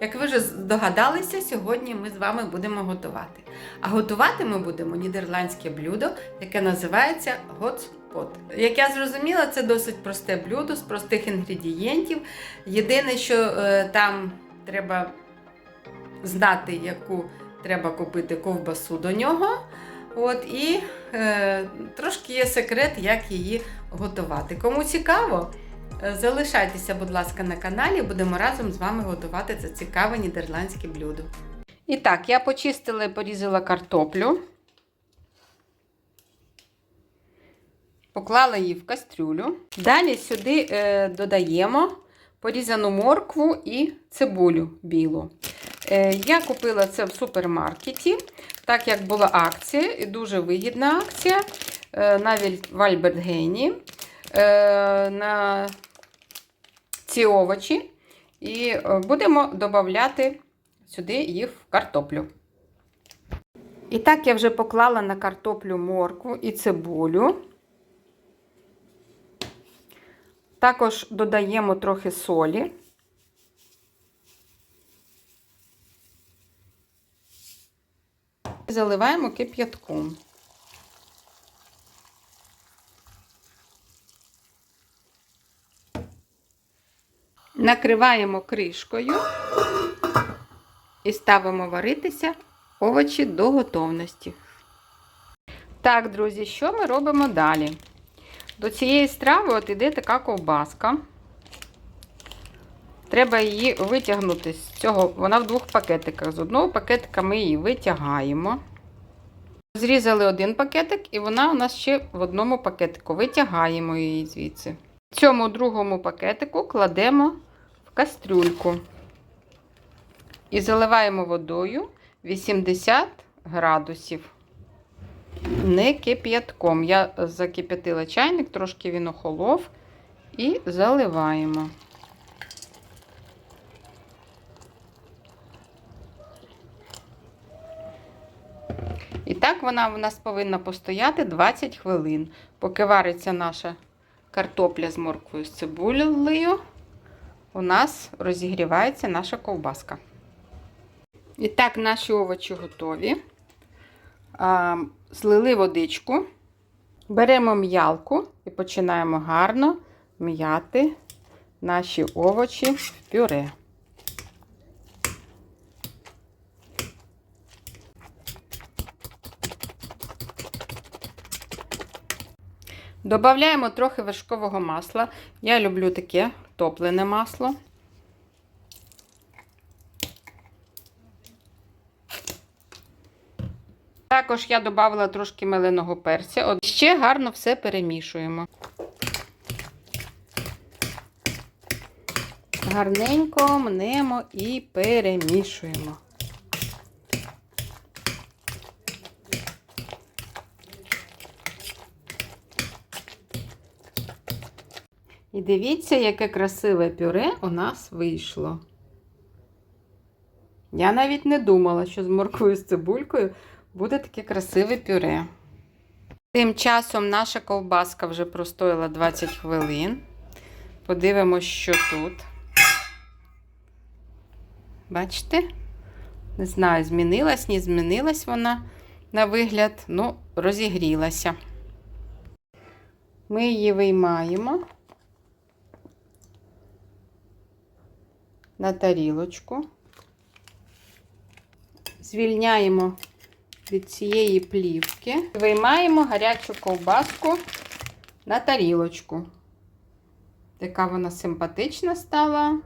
Як ви вже здогадалися, сьогодні ми з вами будемо готувати. А готувати ми будемо нідерландське блюдо, яке називається готспот. Як я зрозуміла, це досить просте блюдо з простих інгредієнтів. Єдине, що е, там треба знати, яку треба купити ковбасу до нього. От, і е, трошки є секрет, як її готувати. Кому цікаво, залишайтеся, будь ласка, на каналі, будемо разом з вами готувати це цікаве нідерландське блюдо. І так, я почистила і порізала картоплю. Поклала її в кастрюлю. Далі сюди е, додаємо порізану моркву і цибулю білу. Е, я купила це в супермаркеті, так як була акція, і дуже вигідна акція е, навіть в Альбертгейні е, на ці овочі. І е, будемо додати сюди їх в картоплю. І так я вже поклала на картоплю моркву і цибулю. Також додаємо трохи солі. Заливаємо кип'ятком. Накриваємо кришкою і ставимо варитися овочі до готовності. Так, друзі, що ми робимо далі? До цієї страви от іде така ковбаска. Треба її витягнути з цього. Вона в двох пакетиках. З одного пакетика ми її витягаємо. Зрізали один пакетик, і вона у нас ще в одному пакетику. Витягаємо її звідси. В цьому другому пакетику кладемо кастрюльку. І заливаємо водою 80 градусів. Не кип'ятком. Я закип'ятила чайник, трошки він охолов. І заливаємо. І так вона у нас повинна постояти 20 хвилин. Поки вариться наша картопля з морквою з цибулею, у нас розігрівається наша ковбаска. І так, наші овочі готові. Злили водичку, беремо м'ялку і починаємо гарно м'яти наші овочі в пюре. Добавляємо трохи вершкового масла. Я люблю таке топлене масло. Також я додала трошки меленого перця. От ще гарно все перемішуємо. Гарненько мнемо і перемішуємо. І дивіться, яке красиве пюре у нас вийшло. Я навіть не думала, що з морквою з цибулькою буде таке красиве пюре. Тим часом наша ковбаска вже простояла 20 хвилин. Подивимось, що тут. Бачите? Не знаю, змінилась, не змінилась вона на вигляд, ну, розігрілася. Ми її виймаємо на тарілочку. Звільняємо від цієї плівки. Виймаємо гарячу ковбаску на тарілочку. Така вона симпатична стала.